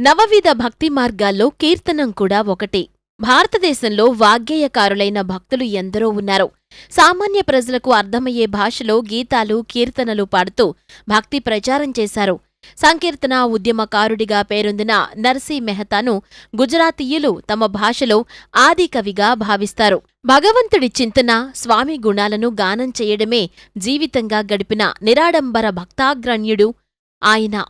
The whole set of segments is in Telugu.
నవవిధ భక్తి మార్గాల్లో కీర్తనం కూడా ఒకటి. భారతదేశంలో వాగ్గేయకారులైన భక్తులు ఎందరో ఉన్నారు. సామాన్య ప్రజలకు అర్థమయ్యే భాషలో గీతాలు కీర్తనలు పాడుతూ భక్తి ప్రచారం చేశారు. సంకీర్తన ఉద్యమకారుడిగా పేరొందిన నర్సీ మెహతాను గుజరాతీయులు తమ భాషలో ఆదికవిగా భావిస్తారు. భగవంతుడి చింతన స్వామి గుణాలను గానం చేయడమే జీవితంగా గడిపిన నిరాడంబర భక్తాగ్రణ్యుడు ఆయన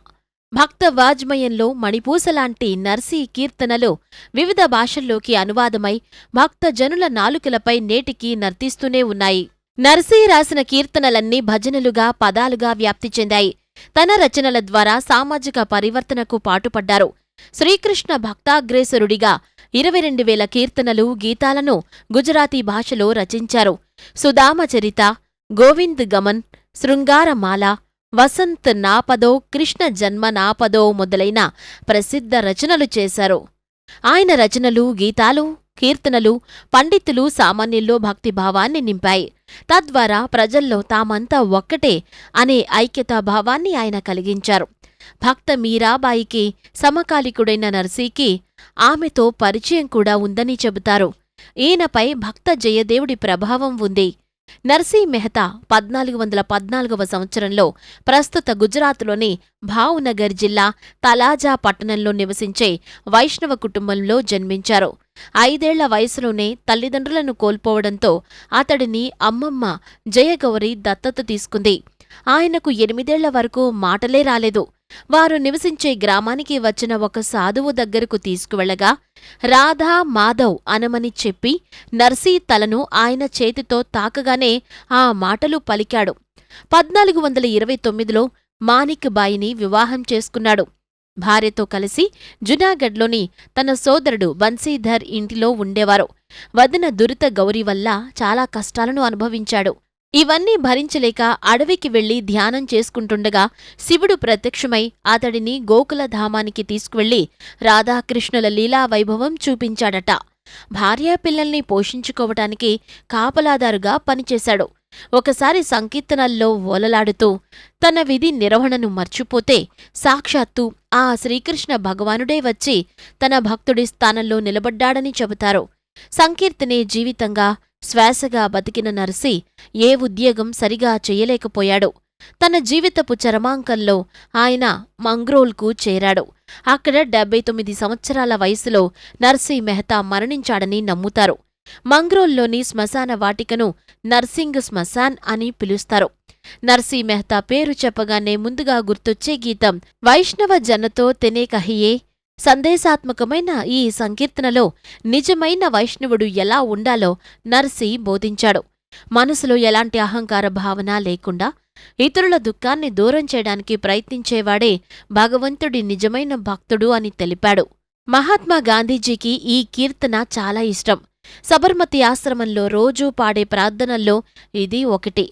భక్త వాజ్మయంలో మణిపూసలాంటి నర్సీ కీర్తనలు వివిధ భాషల్లోకి అనువాదమై భక్తజనుల నాలుకలపై నేటికి నర్తిస్తూనే ఉన్నాయి. నర్సీ రాసిన కీర్తనలన్నీ భజనలుగా పదాలుగా వ్యాప్తి చెందాయి. తన రచనల ద్వారా సామాజిక పరివర్తనకు పాటుపడ్డారు. శ్రీకృష్ణ భక్తాగ్రేసరుడిగా ఇరవై రెండు వేల కీర్తనలు గీతాలను గుజరాతీ భాషలో రచించారు. సుదామచరిత గోవింద్ గమన్ శృంగారమాల వసంత్ నాపదో కృష్ణ జన్మ నాపదో మొదలైన ప్రసిద్ధ రచనలు చేశారు. ఆయన రచనలు గీతాలు కీర్తనలు పండితులు సామాన్యుల్లో భక్తిభావాన్ని నింపాయి. తద్వారా ప్రజల్లో తామంతా ఒక్కటే అనే ఐక్యతా భావాన్ని ఆయన కలిగించారు. భక్త మీరాబాయికి సమకాలికుడైన నర్సీకి ఆమెతో పరిచయం కూడా ఉందని చెబుతారు. ఈయనపై భక్త జయదేవుడి ప్రభావం ఉంది. నర్సీ మెహతా పద్నాలుగు వందల పద్నాలుగవ సంవత్సరంలో ప్రస్తుత గుజరాత్లోని భావునగర్ జిల్లా తలాజా పట్టణంలో నివసించే వైష్ణవ కుటుంబంలో జన్మించారు. ఐదేళ్ళ వయసులోనే తల్లిదండ్రులను కోల్పోవడంతో అతడిని అమ్మమ్మ జయగౌరి దత్తత తీసుకుంది. ఆయనకు ఎనిమిదేళ్ళ వరకు మాటలే రాలేదు. వారు నివసించే గ్రామానికి వచ్చిన ఒక సాధువు దగ్గరకు తీసుకువెళ్ళగా రాధా మాధవ్ అనమని చెప్పి నర్సీ తలను ఆయన చేతితో తాకగానే ఆ మాటలు పలికాడు. పద్నాలుగు వందల ఇరవై తొమ్మిదిలో మాణిక్ బాయిని వివాహం చేసుకున్నాడు. భార్యతో కలిసి జునాగఢ్లోని తన సోదరుడు బన్సీధర్ ఇంటిలో ఉండేవారు. వదిన దురిత గౌరీ వల్ల చాలా కష్టాలను అనుభవించాడు. ఇవన్నీ భరించలేక అడవికి వెళ్ళి ధ్యానం చేసుకుంటుండగా శివుడు ప్రత్యక్షమై అతడిని గోకులధామానికి తీసుకువెళ్ళి రాధాకృష్ణుల లీలా వైభవం చూపించాడట. భార్యా పిల్లల్ని పోషించుకోవటానికి కాపలాదారుగా పనిచేశాడు. ఒకసారి సంకీర్తనల్లో ఓలలాడుతూ తన విధి నిర్వహణను మర్చిపోతే సాక్షాత్తు ఆ శ్రీకృష్ణ భగవానుడే వచ్చి తన భక్తుడి స్థానంలో నిలబడ్డాడని చెబుతారు. సంకీర్తనే జీవితంగా శ్వాసగా బతికిన నర్సి ఏ ఉద్యోగం సరిగా చేయలేకపోయాడు. తన జీవితపు చరమాంకంలో ఆయన మంగ్రోల్కు చేరాడు. అక్కడ డెబ్బై తొమ్మిది సంవత్సరాల వయసులో నర్సీ మెహతా మరణించాడని నమ్ముతారు. మంగ్రోల్లోని శ్మశాన వాటికను నర్సింగ్ శ్మశాన్ అని పిలుస్తారు. నర్సీ మెహతా పేరు చెప్పగానే ముందుగా గుర్తొచ్చే గీతం వైష్ణవ జనతో తెనే కహియే సందేశాత్మకమైన ఈ సంకీర్తనలో నిజమైన వైష్ణవుడు ఎలా ఉండాలో నర్సి బోధించాడు. మనసులో ఎలాంటి అహంకార భావన లేకుండా ఇతరుల దుఃఖాన్ని దూరం చేయడానికి ప్రయత్నించేవాడే భగవంతుడి నిజమైన భక్తుడు అని తెలిపాడు. మహాత్మా గాంధీజీకి ఈ కీర్తన చాలా ఇష్టం. సబర్మతి ఆశ్రమంలో రోజూ పాడే ప్రార్థనల్లో ఇది ఒకటి.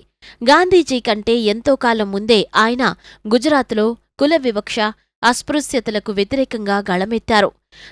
గాంధీజీ కంటే ఎంతో కాలం ముందే ఆయన గుజరాత్లో కుల వివక్ష అస్పృశ్యతలకు వ్యతిరేకంగా గళమెత్తారు.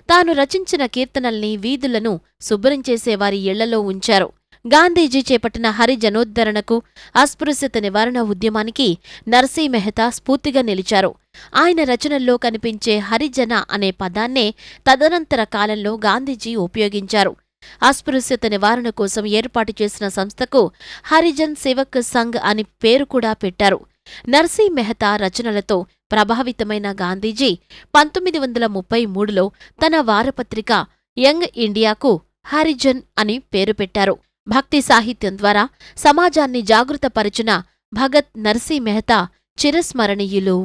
తాను రచించిన కీర్తనల్ని వీధులను శుభ్రం చేసేవారి ఇళ్ళలో ఉంచారు. గాంధీజీ చేపట్టిన హరిజనోద్ధరణకు అస్పృశ్యత నివారణ ఉద్యమానికి నర్సీ మెహతా స్ఫూర్తిగా నిలిచారు. ఆయన రచనల్లో కనిపించే హరిజన అనే పదాన్నే తదనంతర కాలంలో గాంధీజీ ఉపయోగించారు. అస్పృశ్యత నివారణ కోసం ఏర్పాటు చేసిన సంస్థకు హరిజన్ సేవక్ సంఘ్ అని పేరు కూడా పెట్టారు. నర్సీ మెహతా రచనలతో ప్రభావితమైన గాంధీజీ పంతొమ్మిది వందల ముప్పై మూడులో తన వారపత్రిక యంగ్ ఇండియాకు హరిజన్ అని పేరు పెట్టారు. భక్తి సాహిత్యం ద్వారా సమాజాన్ని జాగృతపరచిన భగత్ నర్సీ మెహతా చిరస్మరణీయులు.